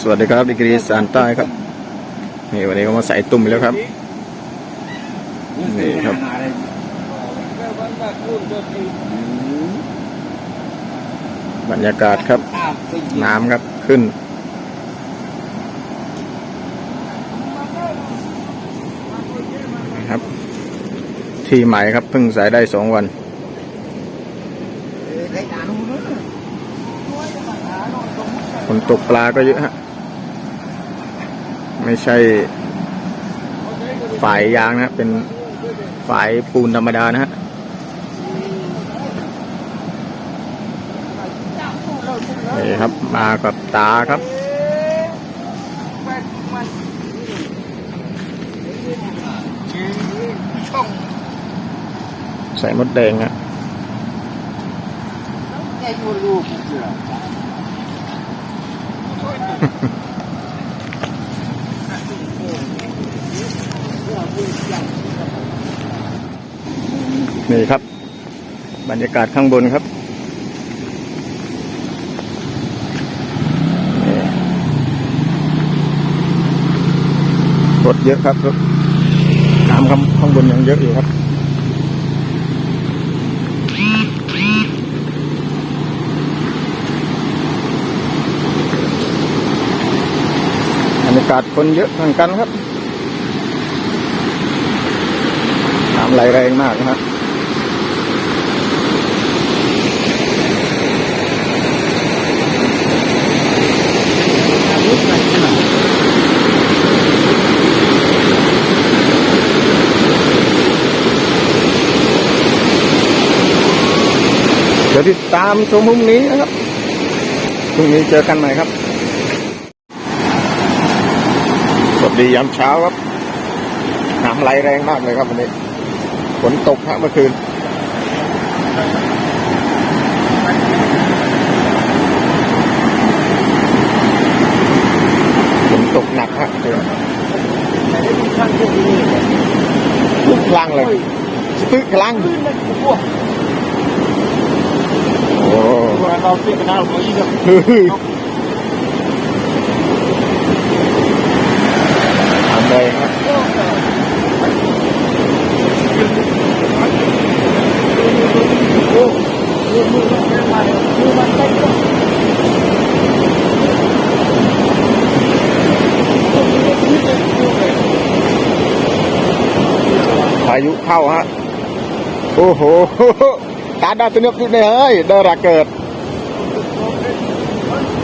สวัสดีครับดีกรีสานใต้ครับนี่วันนี้ก็มาใส่ตุ่มแล้วครับนี่ครับบรรยากาศครับ น้ำครับขึ้นนะครับ ที่ใหม่ครับเพิ่งใส่ได้สองวันคนตกปลาก็เยอะฮะ ไม่ใช่ฝายยางนะ เป็นฝายปูนธรรมดานะฮะนี่ครับ มากับตาครับใส่มดแดงฮะ นี่ครับ บรรยากาศข้างบนครับรถเยอะครับรถน้ำข้างข้างบนยังเยอะอยู่ครับบรรยากาศคนเยอะเหมือนกันครับน้ำไหลแรงมากนะฮะเติดตามชมพรุ่งนี้นะครับพรุ่งนี้เจอกันใหม่ครับ สวัสดียามเช้าครับน้ำไหลแรงมากเลยครับวันนี้ฝนตกฮะเมื่อคืนฝนตกหนักฮะเดี๋ยวลุกคลั่งเลยสตึกคลั่งโอ้ เราเสียกันเอาอีกครับฮึ่ยทำเลยครับพายุเข้าฮะ โอ้โห ตาดาตัวนึกอยู่ในเฮ้ยเดรักเอ้ยดอกเตรเฮ้ยนี่บอลเตรมีอะไรด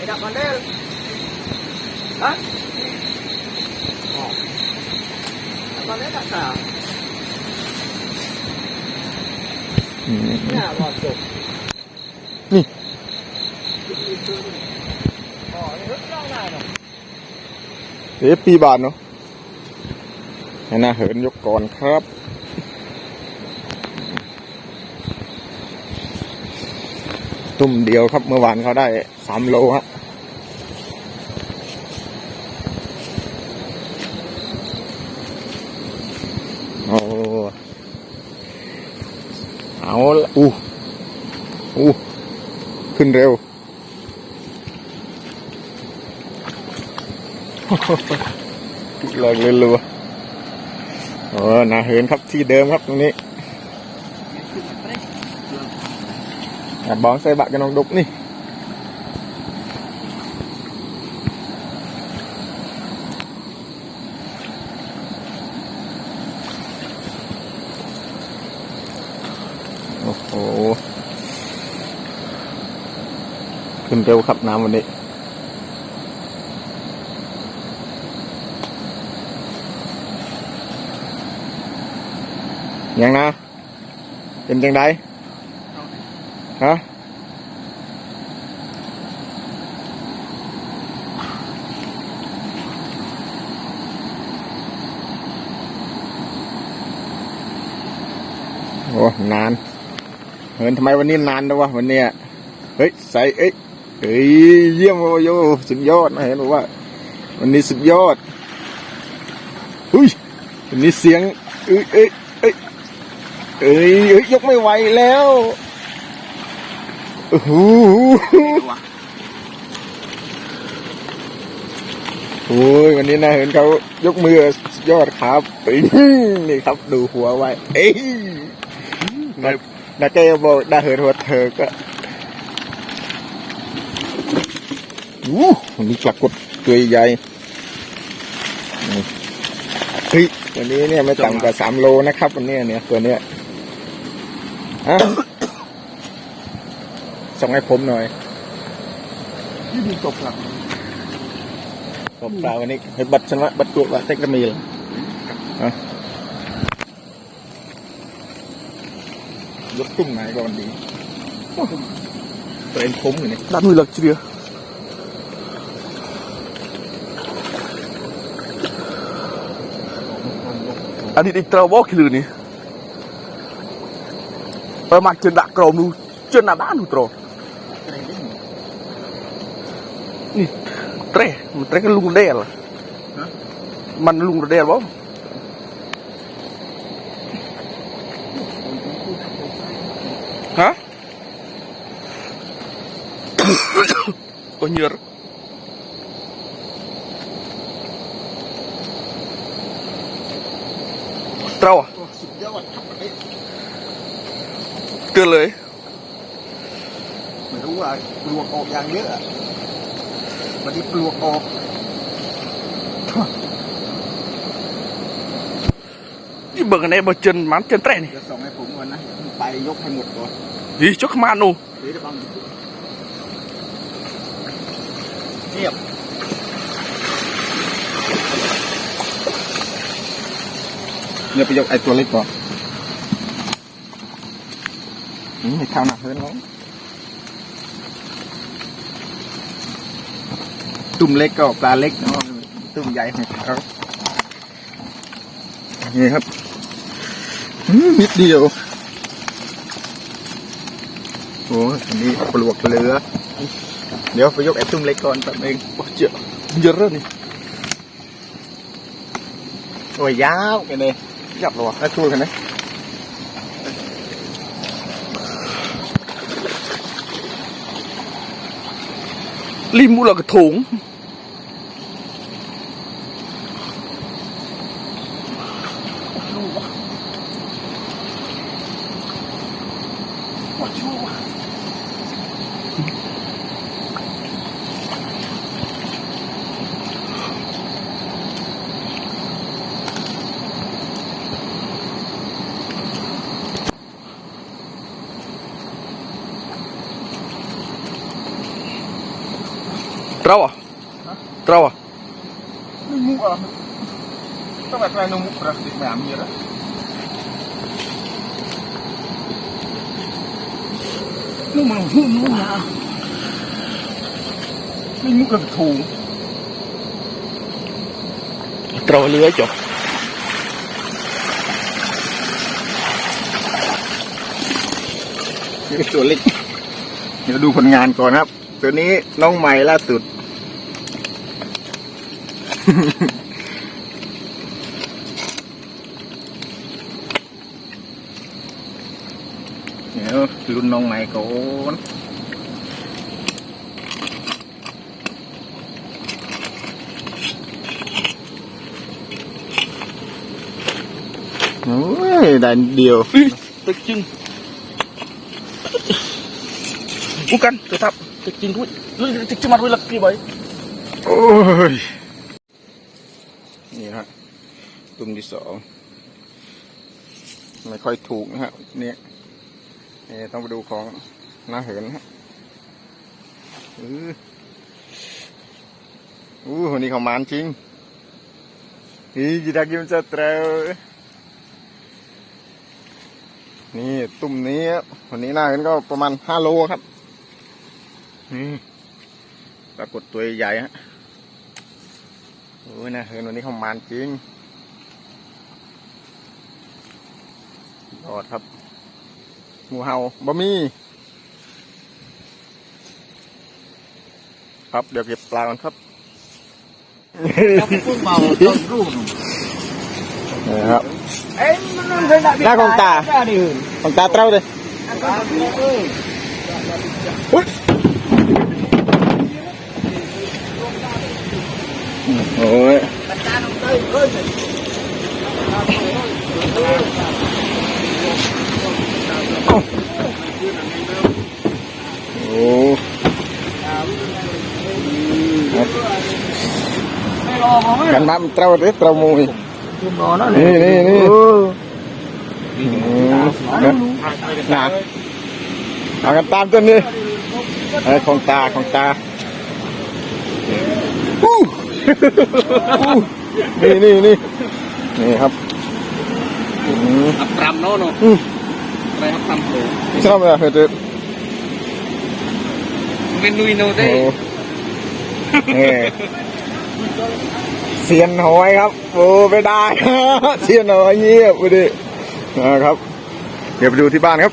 ก่อนนะฮะดับมันได้ฮะมันได้ดักษาอืมเนี่ยบอลจบนี่อ๋อนี่รถล่องได้เนาะเอ๊ะปีบาทเนาะให้นาเหินยกก่อนครับ ตุ่มเดียวครับเมื่อวานเขาได้สามโลฮะโอ้เอาละอู้อู้ขึ้นเร็วแรงเลยรัวๆโอ้นาเหินครับที่เดิมครับตรงนี้ อะบองใส่บะกันน้องดุกนี่โอ้โหขึ้นเร็วครับน้ำวันนี้ยังนะเป็นจังได ฮะโอ้ นานเฮ้ยทำไมวันนี้นานด้วยวะวันเนี้ยเฮ้ย ใส่เอ้ยเฮ้ย เยี่ยมโอโยสุดยอดนะเห็นบอว่า วันนี้สุดยอดอุ้ยวันนี้เสียงเอ้ยเอ้ยเอ้ยเอ้ยยกไม่ไหวแล้ว โอ้โหโอ้ยวันนี้นะเห็นเขายกมือยอดครับนี่ครับดูหัวไว้ เอ้ยนานาเกบอกนาเหินหัวเธอก็อู้วันนี้ปรากฏตัวใหญ่นี่เฮ้ยวันนี้เนี่ยไม่ต่ำกว่าสามโลนะครับวันนี้เนี่ยตัวเนี้ยอะ ส่งให้ผมหน่อยที่มีตกหลังตบปลาวันนี้ให้บัดชนะบัดตัวบัดเต็กกระมีลฮะยกตุ้มไหนก่อนดีตัวเองคุ้มอยู่นี่ดันมือหลักเชียอันนี้อีกตราบอกคือนี่เออมาเจนดักกรอมนูเจนหน้าบ้านนูตรอ นี่เตะมันเตะกันลุงเดลมันลุงเดลบ่ฮะ có nhựa trâu à สุดยอดครับ đưa lưới ไม่รู้ว่าปลวกออกอย่างเยอะอะวันนี้ปลวกออก đi bờ này bờ chân mán chân tre này จะส่งให้ผมก่อนนะไปยกให้หมดก่อน đi cho khăm ăn nô เดี๋ยวจะบังเงียบเนี่ยไปยกไอ้ตัวเล็กก่อนอืมให้ข้าวหนักเพิ่นแล้ว ตุ่มเล็กก็ปลาเล็กเนาะตุ่มใหญ่ของเขานี่ครับมนิดเดียว โอ้อันนี้ปลวกเหลือ เดี๋ยวไปยกไอ้ตุ้มเล็กก่อนแป๊บนึง Ôi, chợ nhựa rớt này โอ้ยยาวกันเลย nhập rồi แล้วช่วยกันไม่มุกอะต้องแบบอะไรนมุกพลกแบบนี้ละนู่น มันหุ่นนู่นนะไม่มุกกับถุง trâu lưới chỗ นี่เป็นตัวเล็กเดี๋ยวดูผลงานก่อนครับ ตัวนี้น้องใหม่ล่าสุด เดี๋ยวรุ่นน้องใหม่ก่อนโอ้ยได้เนี่ฮะตุ่มที่สองไม่ค่อยถูกนะฮะเนี่ยนี่ต้องไปดูของหน้าเหินฮะอืออู้วันนี้เขามานจริงนี่กีตากิมจะเตรนี่ตุ่มนี้วันนี้หน้าเหินก็ประมาณห้าโลครับนี่ปรากฏตัวใหญ่ฮะ อ้ยนะเห็นวันนี้เขามันจริงยอดครับหมูเห่าบะมี่ครับเดี๋ยวเก็บปลากันครับเราไปพุ่งเบาต้นรูปนี่ครับเอ้ยมันนั่นเคยได้หน้าของตาดิของตาเต้าเลยอุ๊ยโอ้ยโอ้ ไม่รอเขาไม่ กั นมามันเต้าเลยเต้ามูยนี่นี่นี่นะเอากันตามตัวนี้ไอ้ของตาของตาอู้อู้นี่นี่นี่นี่ครับอืมอับรำโน่นอืมอะไรครับทำโผล่ชอบเลยเฮ้ยเด็ดเมนูอินโนโอ้เต้เฮ้ เสียนหอยครับ โอ้ไม่ได้เสียนหอยเงียบไปดินะครับ เดี๋ยวไปดูที่บ้านครับ